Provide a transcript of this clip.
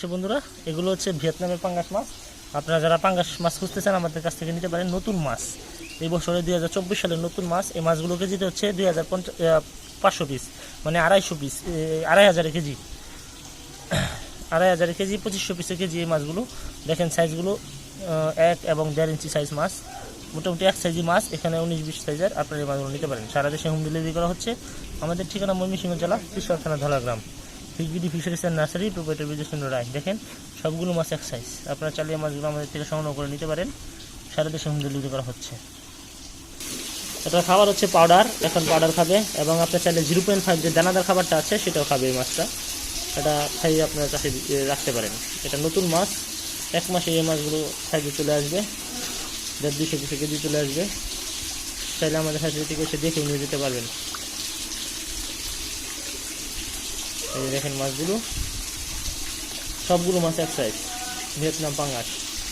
সে বন্ধুরা, এগুলো হচ্ছে ভিয়েতনামের পাঙ্গাস মাছ। আপনারা যারা পাঙ্গাস মাছ খুঁজতেছেন, আমাদের কাছ থেকে নিতে পারেন নতুন মাছ। এই বছরে দুই হাজার চব্বিশ সালের নতুন মাছ, এই মাছগুলো কেজিতে হচ্ছে দুই হাজার পঞ্চাশ পাঁচশো পিস মানে আড়াইশো পিস আড়াই হাজারে কেজি। আড়াই হাজার কেজি, পঁচিশশো পিসের কেজি এই মাছগুলো। দেখেন সাইজগুলো এক এবং দেড় ইঞ্চি সাইজ মাছ। মোটামুটি এক সাইজি মাছ, এখানে উনিশ বিশ সাইজের আপনারা এই মাছগুলো নিতে পারেন। সারা দেশে হোম ডেলিভারি করা হচ্ছে। আমাদের ঠিকানা ময়মনসিংহ জেলা কৃষ্ণ থানা Dhalagram. ফিসবিডি fisheries and nursery proprietor Bijoychandra Roy দেখেন সবগুলো মাছ এক সাইজ আপনারা চালিয়ে মাছগুলো আমাদের থেকে সংগ্রহ করে নিতে পারেন। সারা দেশে হোম ডেলিভারি করা হচ্ছে। এটা খাবার হচ্ছে পাউডার এখন পাউডার খাবে এবং আপনার চাইলে জিরো পয়েন্ট ফাইভ যে দানাদার খাবারটা আছে, সেটাও খাবে এই মাছটা। এটা খাইয়ে আপনার কাছে রাখতে পারেন। এটা নতুন মাছ। এক মাসে এই মাছগুলো সাইজে চলে আসবে। দেড় দুশো দুশো কেজি চলে আসবে। চাইলে আমাদের সাথে থেকে এসে দেখে নিয়ে যেতে পারবেন। এই দেখেন মাছগুলো সবগুলো মাছ এক সাইজ ভিয়েতনাম পাঙ্গাস।